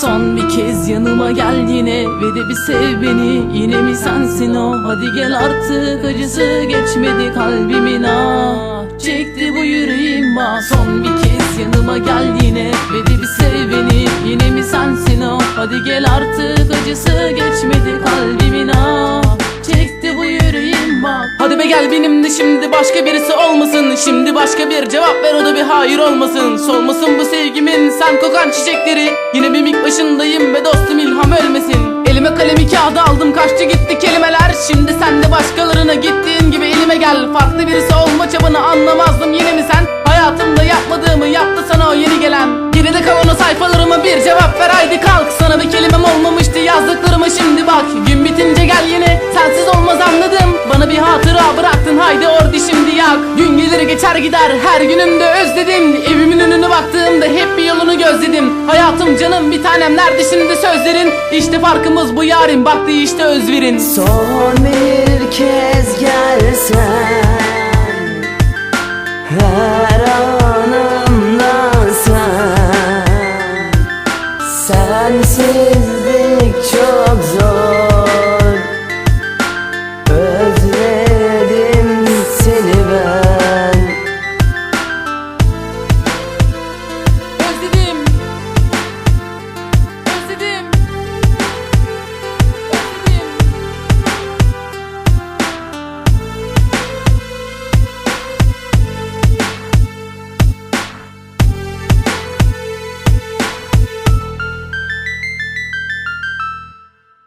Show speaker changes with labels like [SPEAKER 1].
[SPEAKER 1] Son bir kez yanıma gel yine. Ve de bir sev beni. Yine mi sensin o? Hadi gel artık. Acısı geçmedi kalbimin ah Çekti bu yüreğim ah Son bir kez yanıma gel yine. Ve de bir sev beni. Yine mi sensin o? Hadi gel artık başka birisi olmasın. Şimdi başka bir cevap ver o da bir hayır olmasın. Solmasın bu sevgimin sen kokan çiçekleri. Yine mimik başındayım ve dostum ilham ölmesin. Elime kalemi kağıdı aldım kaçtı gitti kelimeler. Şimdi sen de başkalarına gittiğin gibi elime gel. Farklı birisi olma çabanı anlamazdım yine mi sen? Hayatımda yapmadığımı yaptı sana o yeni gelen. Geride kalan o sayfalarıma bir cevap ver haydi kalk. Sana bir kelimem gider. Her günümde özledim. Evimin önüne baktığımda hep bir yolunu gözledim. Hayatım canım bir tanem nerede şimdi sözlerin. İşte farkımız bu yarim. Bak işte özverin.
[SPEAKER 2] Son bir kez gelsen Her anımda sen. Sensizlik çok zor